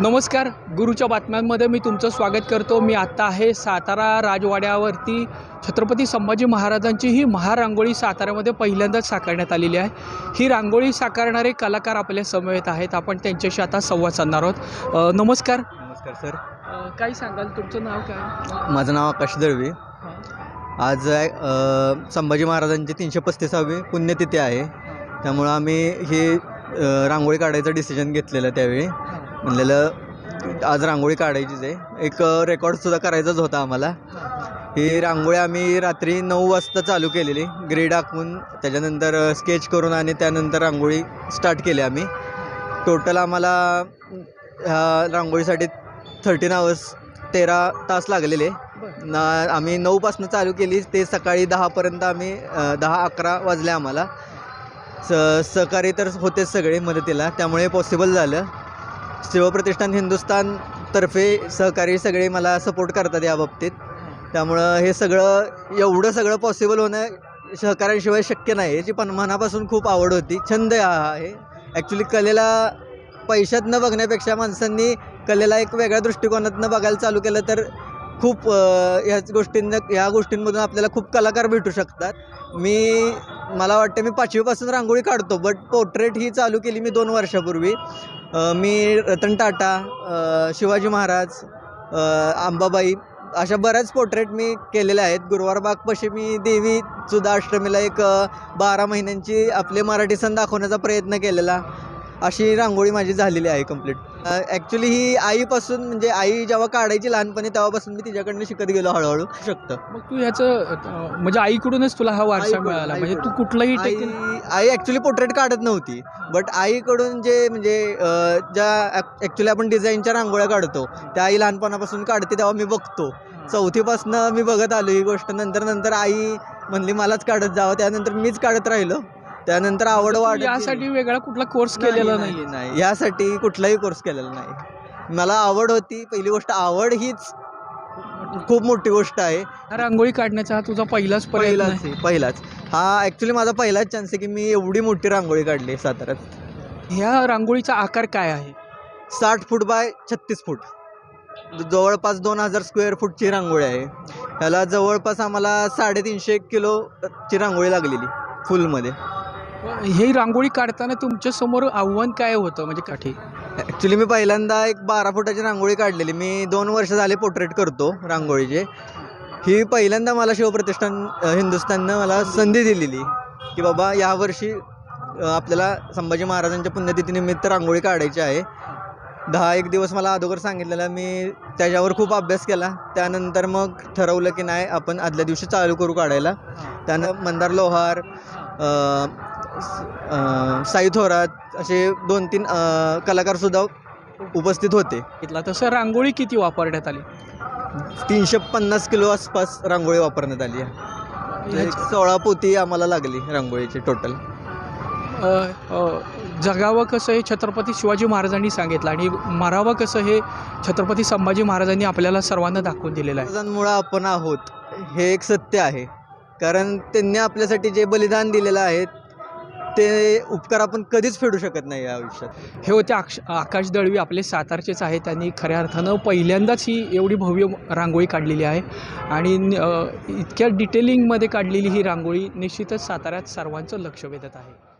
नमस्कार गुरुच्या बातम्यांमध्ये मी तुमचं स्वागत करतो. मी आत्ता आहे सातारा राजवाड्यावरती. छत्रपती संभाजी महाराजांची ही महारांगोळी साताऱ्यामध्ये पहिल्यांदाच साकारण्यात आलेली आहे. ही रांगोळी साकारणारे कलाकार आपल्या समवेत आहेत. आपण त्यांच्याशी आता संवाद साधणार आहोत. नमस्कार. नमस्कार सर. काय सांगाल? तुमचं नाव काय? माझं नाव आकाश दळवी. आज संभाजी महाराजांची तीनशे पस्तीसावी पुण्यतिथी आहे. त्यामुळं आम्ही हे रांगोळी काढायचं डिसिजन घेतलेलं त्यावेळी. म्हणलेलं आज रांगोळी काढायचीच आहे. एक रेकॉर्डसुद्धा करायचाच होता आम्हाला. ही रांगोळी आम्ही रात्री नऊ वाजता चालू केलेली. ग्रेड आखून त्याच्यानंतर स्केच करून आणि त्यानंतर रांगोळी स्टार्ट केली आम्ही. टोटल आम्हाला ह्या रांगोळीसाठी थर्टीन आवर्स तेरा तास लागलेले. ना आम्ही नऊपासून चालू केली. ते सकाळी दहापर्यंत आम्ही दहा अकरा वाजले आम्हाला. स सहकारी तर होतेच सगळे मदतीला. त्यामुळे पॉसिबल झालं. शिवप्रतिष्ठान हिंदुस्थान तर्फे सहकारी सगळे मला सपोर्ट करतात या बाबतीत. त्यामुळं हे सगळं एवढं सगळं पॉसिबल होणं सहकाऱ्यांशिवाय शक्य नाही. याची पण मनापासून खूप आवड होती. छंद हा आहे. ॲक्च्युली कलेला पैशात न बघण्यापेक्षा माणसांनी कलेला एक वेगळ्या दृष्टिकोनातनं बघायला चालू केलं तर खूप ह्याच गोष्टींना ह्या गोष्टींमधून आपल्याला खूप कलाकार भेटू शकतात. मी मला वाटतं मी पाचवीपासून रांगोळी काढतो बट पोर्ट्रेट ही चालू केली मी दोन वर्षापूर्वी. मी रतन टाटा शिवाजी महाराज आंबाबाई अंबाबाई अशा बऱ्याच पोर्ट्रेट मी केलेल्या आहेत. गुरुवारबागपाशी मी देवी सुद्धा अष्टमीला एक बारा महिन्यांची आपले मराठी सण दाखवण्याचा प्रयत्न केलेला. अशी रांगोळी माझी झालेली आहे कंप्लीट ॲक्च्युली ही आईपासून म्हणजे आई जेव्हा काढायची लहानपणी तेव्हापासून मी तिच्याकडनं शिकत गेलो हळूहळू. शकतं. मग तू ह्याचं म्हणजे आईकडूनच तुला हा वारसा मिळाला? म्हणजे तू. कुठलंही आई आई ॲक्च्युली पोर्ट्रेट काढत नव्हती. बट आईकडून जे म्हणजे ज्या ॲक्च्युली आपण डिझाईनच्या रांगोळ्या काढतो त्या आई लहानपणापासून काढते तेव्हा मी बघतो. चौथीपासनं मी बघत आलो ही गोष्ट. नंतर नंतर आई म्हणली मलाच काढत जावं त्यानंतर मीच काढत राहिलो. त्यानंतर आवड तू वाढत. गेली. यासाठी वेगळा कुठला कोर्स केलेला नाही नाही. नाही. यासाठी कुठलाही कोर्स केलेला नाही. मला आवड होती पहिली गोष्ट आवड हीच खूप मोठी गोष्ट आहे. रांगोळी काढण्याचा हा तुझा पहिलाच प्रयत्न पहिलाच आहे आहे, पहिलाच. हा ॲक्च्युली माझा पहिलाच चान्स आहे की मी एवढी मोठी रांगोळी काढली साताऱ्यात. ह्या रांगोळीचा आकार काय आहे? साठ फूट बाय छत्तीस फूट. जवळपास दोन हजार स्क्वेअर फूटची रांगोळी आहे. ह्याला जवळपास आम्हाला साडेतीनशे किलोची रांगोळी लागलेली फुलमध्ये ही रांगोळी काढताना तुमच्यासमोर आव्हान काय होतं म्हणजे काठी? ॲक्च्युली मी पहिल्यांदा एक बारा फुटाची रांगोळी काढलेली. मी दोन वर्ष झाले पोर्ट्रेट करतो रांगोळीचे. ही पहिल्यांदा मला शिवप्रतिष्ठान हिंदुस्थाननं मला संधी दिलेली की बाबा यावर्षी आपल्याला संभाजी महाराजांच्या पुण्यतिथीनिमित्त रांगोळी काढायची आहे. दहा एक दिवस मला अगोदर सांगितलेलं मी त्याच्यावर खूप अभ्यास केला. त्यानंतर मग ठरवलं की नाही आपण आदल्या दिवशी चालू करू काढायला. त्यानं मंदार लोहार साई थोरात असे दोन तीन कलाकारसुद्धा उपस्थित होते. घेतला तसं रांगोळी किती वापरण्यात आली? तीनशे पन्नास किलो आसपास रांगोळी वापरण्यात आली आहे. एक सोळा पोती आम्हाला लागली रांगोळीची टोटल अ, अ, जगावं कसं हे छत्रपती शिवाजी महाराजांनी सांगितलं आणि मरावं कसं हे छत्रपती संभाजी महाराजांनी आपल्याला सर्वांना दाखवून दिलेलं आहे? महाराजांमुळं आपण आहोत हे एक सत्य आहे. कारण त्यांनी आपल्यासाठी जे बलिदान दिलेलं आहे ते उपकार आपण कधीच फेडू शकत नाही या आयुष्यात. हे होते आक्ष आकाश दळवी आपले सातारचेच आहे त्यांनी खऱ्या अर्थानं पहिल्यांदाच ही एवढी भव्य रांगोळी काढलेली आहे. आणि इतक्या डिटेलिंगमध्ये काढलेली ही रांगोळी निश्चितच साताऱ्यात सर्वांचं लक्ष वेधत आहे.